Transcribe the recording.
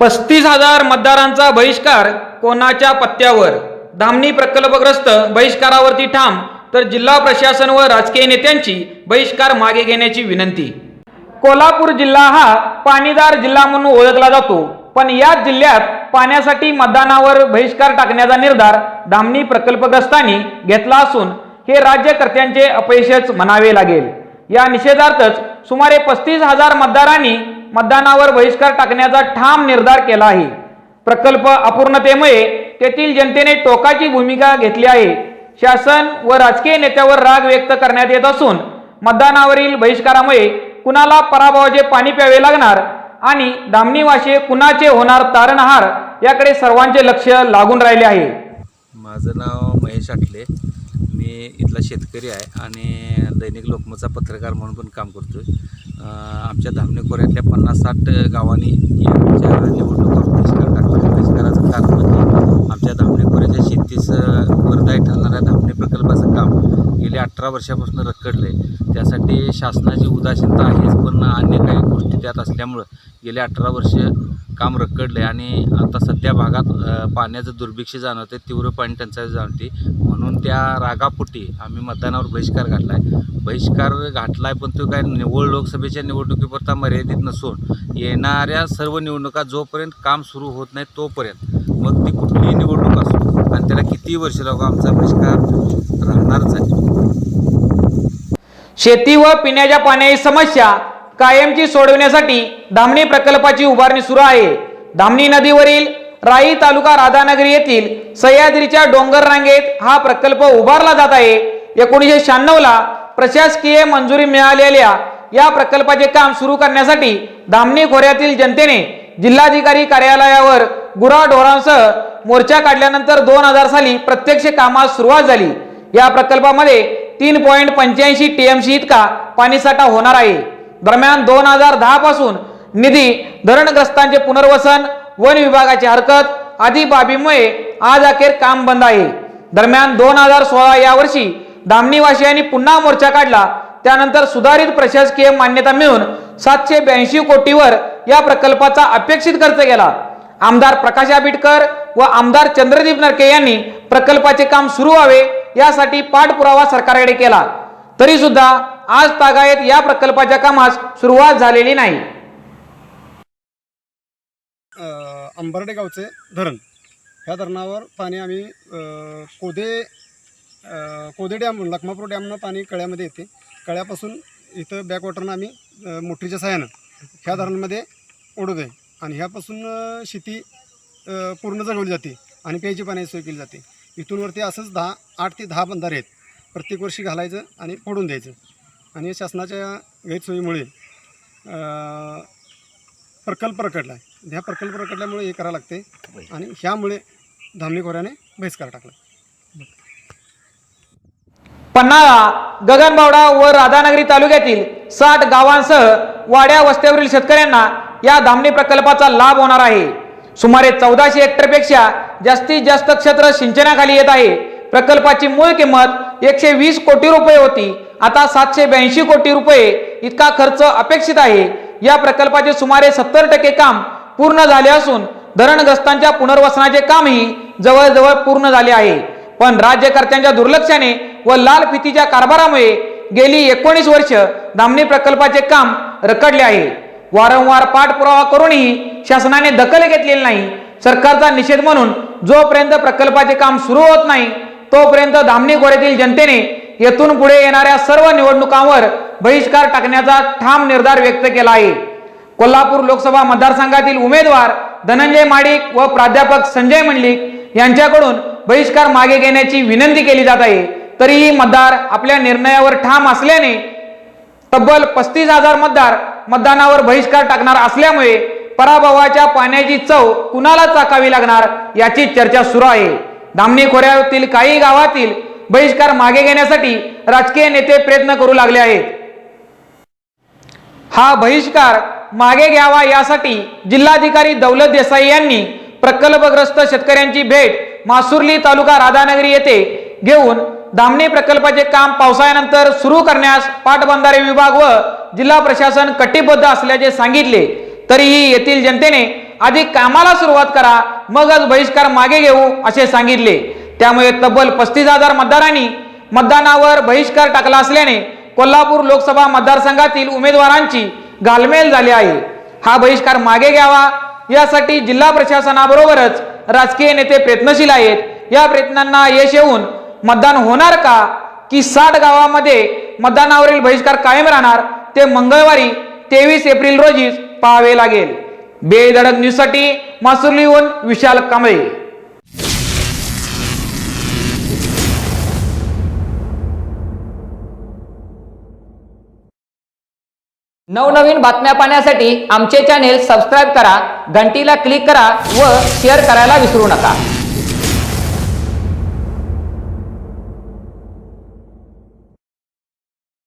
पस्तीस हजार मतदारांचा बहिष्कार कोणाच्या पत्त्यावर? धामणी प्रकल्पग्रस्त बहिष्कारावरती ठाम तर जिल्हा प्रशासन व राजकीय नेत्यांची बहिष्कार मागे घेण्याची विनंती. कोल्हापूर जिल्हा हा पाणीदार जिल्हा म्हणून ओळखला जातो पण या जिल्ह्यात पाण्यासाठी मतदानावर बहिष्कार टाकण्याचा निर्धार धामणी प्रकल्पग्रस्तांनी घेतला असून हे राज्यकर्त्यांचे अपयशच म्हणावे लागेल. या निषेधार्थच सुमारे पस्तीस हजार मतदारांनी मतदानावर बहिष्कार टाकण्याचा ठाम निर्धार केला आहे प्रकल्प अपूर्णतेमुळे तेथील जनतेने टोकाची भूमिका घेतली आहे. शासन व राजकीय नेत्यावर राग व्यक्त करण्यात येत असून मतदानावरील बहिष्कारामुळे कुणाला पराभवाचे पाणी प्यावे लागणार आणि दामणीवाशी कुणाचे होणार तारणहार याकडे सर्वांचे लक्ष लागून राहिले आहे. माझं नाव महेश आटले मी इथला शेतकरी आहे आणि दैनिक लोकमतचा पत्रकार म्हणून पण काम करतो आहे आमच्या धामणे खोऱ्यातल्या पन्नास साठ गावांनी आमच्या निवडणुका बहिष्कार टाकला बहिष्काराचं कारण म्हणजे आमच्या धामणे खोऱ्याच्या शेतीस वरदाय ठरणाऱ्या धामणे प्रकल्पाचं काम गेले अठरा वर्षापासून रखडलं आहे त्यासाठी शासनाची उदासीनता आहेच पण अन्य काही त्यात असल्यामुळं गेले अठरा वर्ष काम रखडले आणि आता सध्या भागात पाण्याचं दुर्भिक्ष जाणवते तीव्र पाणी टंचाई जाणवते. म्हणून त्या रागापोटी आम्ही मतदानावर बहिष्कार घातला आहे बहिष्कार घातला आहे पण तो काय निवड लोकसभेच्या निवडणुकीपुरता मर्यादित नसून येणाऱ्या सर्व निवडणुका जोपर्यंत काम सुरू होत नाही तोपर्यंत मग ती कुठलीही निवडणूक असो आणि त्याला किती वर्ष लागू आमचा बहिष्कार राहणारच आहे. शेती व पिण्याच्या पाण्याची समस्या कायमची सोडवण्यासाठी धामणी प्रकल्पाची उभारणी सुरू आहे. धामणी नदीवरील राई तालुका राधानगरी येथील सह्याद्रीच्या डोंगर रांगेत हा प्रकल्प उभारला जात आहे. एकोणीसशे शहाण्णवला प्रशासकीय मंजुरी मिळालेल्या या प्रकल्पाचे काम सुरू करण्यासाठी धामणी खोऱ्यातील जनतेने जिल्हाधिकारी कार्यालयावर गुराढोरांसह मोर्चा काढल्यानंतर दोन हजार साली प्रत्यक्ष कामास सुरुवात झाली. या प्रकल्पामध्ये तीन पॉईंट पंच्याऐंशी टीएमसी इतका पाणीसाठा होणार आहे. दरम्यान दोन हजार दहा पासून निधी धरणग्रस्तांचे पुनर्वसन वन विभागाची हरकत आदी बाबीमुळे आज अखेर काम बंद आहे. दरम्यान दोन हजार सोळा या वर्षी धामणीवासियांनी पुन्हा मोर्चा काढला. त्यानंतर सुधारित प्रशासकीय मान्यता मिळून सातशे ब्याऐंशी कोटीवर या प्रकल्पाचा अपेक्षित खर्च केला. आमदार प्रकाश आंबेडकर व आमदार चंद्रदीप नरके यांनी प्रकल्पाचे काम सुरू व्हावे यासाठी पाठपुरावा सरकारकडे केला. तरी सुद्धा आज तागायत या प्रकल्पाच्या कामास सुरुवात झालेली नाही. अंबर्डे गावचे धरण. ह्या धरणावर पाणी आम्ही अ, कोदे अ, कोदे डॅम लखमापूर डॅमनं पाणी कळ्यामध्ये येते. कळ्यापासून इथं बॅकवॉटरनं आम्ही अ, मोटरीच्या सहाय्यानं ह्या धरणामध्ये ओढवतो आहे आणि ह्यापासून अ, शेती अ, पूर्ण जगवली जाते आणि प्यायची पाण्याची सोय केली जाते. इथूनवरती असंच दहा आठ ते दहा बंधारे आहेत. प्रत्येक वर्षी घालायचं आणि फोडून द्यायचं. आणि शासनाच्या गैरसोयीमुळे अ, प्रकल्प रखडला आहे. ह्या प्रकल्प रखडल्यामुळे हे करावं लागते आणि ह्यामुळे धामणी खोऱ्याने बहिष्कार टाकला. पन्हाळा गगनबावडा व राधानगरी तालुक्यातील साठ गावांसह वाड्या वस्त्यावरील शेतकऱ्यांना या धामणी प्रकल्पाचा लाभ होणार आहे. सुमारे चौदाशे हेक्टरपेक्षा जास्तीत जास्त क्षेत्र सिंचनाखाली येत आहे. प्रकल्पाची मूळ किंमत एकशे वीस कोटी रुपये होती. आता सातशे ब्याऐंशी कोटी रुपये इतका खर्च अपेक्षित आहे. या प्रकल्पाचे सुमारे सत्तर टक्के काम पूर्ण झाले असून धरणग्रस्तांच्या पुनर्वसनाचे कामही जवळजवळ पूर्ण झाले आहे. पण राज्यकर्त्यांच्या दुर्लक्षाने व लाल फितीच्या कारभारामुळे गेली एकोणीस वर्ष धामणी प्रकल्पाचे काम रखडले आहे. वारंवार पाठपुरावा करूनही शासनाने दखल घेतलेली नाही. सरकारचा निषेध म्हणून जोपर्यंत प्रकल्पाचे काम सुरू होत नाही तोपर्यंत धामणी खोऱ्यातील जनतेने येथून पुढे येणाऱ्या सर्व निवडणुकांवर बहिष्कार टाकण्याचा ठाम निर्धार व्यक्त केला आहे. कोल्हापूर लोकसभा मतदारसंघातील उमेदवार धनंजय माडिक व प्राध्यापक संजय मंडलिक यांच्याकडून बहिष्कार मागे घेण्याची विनंती केली जात आहे. तरीही मतदार आपल्या निर्णयावर ठाम असल्याने तब्बल पस्तीस हजार मतदार मतदानावर बहिष्कार टाकणार असल्यामुळे पराभवाच्या पाण्याची चव कुणाला चाकावी लागणार याची चर्चा सुरू आहे. धामणी खोऱ्यातील काही गावातील बहिष्कार मागे घेण्यासाठी राजकीय नेते प्रयत्न करू लागले आहेत. हा बहिष्कार मागे घ्यावा यासाठी जिल्हाधिकारी दौलत देसाई यांनी प्रकल्पग्रस्त शेतकऱ्यांची भेट मासुर्ली तालुका राधानगरी येथे घेऊन धामणी प्रकल्पाचे काम पावसाळ्यानंतर सुरू करण्यास पाटबंधारे विभाग व जिल्हा प्रशासन कटिबद्ध असल्याचे सांगितले. तरीही येथील जनतेने आधी कामाला सुरुवात करा मगच बहिष्कार मागे घेऊ असे सांगितले. त्यामुळे तब्बल पस्तीस हजार मतदारांनी मतदानावर बहिष्कार टाकला असल्याने कोल्हापूर लोकसभा मतदारसंघातील उमेदवारांची घालमेल झाली आहे. हा बहिष्कार मागे घ्यावा. यासाठी जिल्हा प्रशासनाबरोबरच राजकीय नेते प्रयत्नशील आहेत. या प्रयत्नांना यश येऊन मतदान होणार का? की साठ गावामध्ये मतदानावरील बहिष्कार कायम राहणार? ते मंगळवारी तेवीस एप्रिल रोजीच पाहावे लागेल. बेधडक न्यूजसाठी मासुर्लीहून विशाल कांबळे. नवनवीन बातम्या पाहण्यासाठी आमचे चॅनेल सबस्क्राईब करा घंटीला क्लिक करा व शेअर करायला विसरू नका.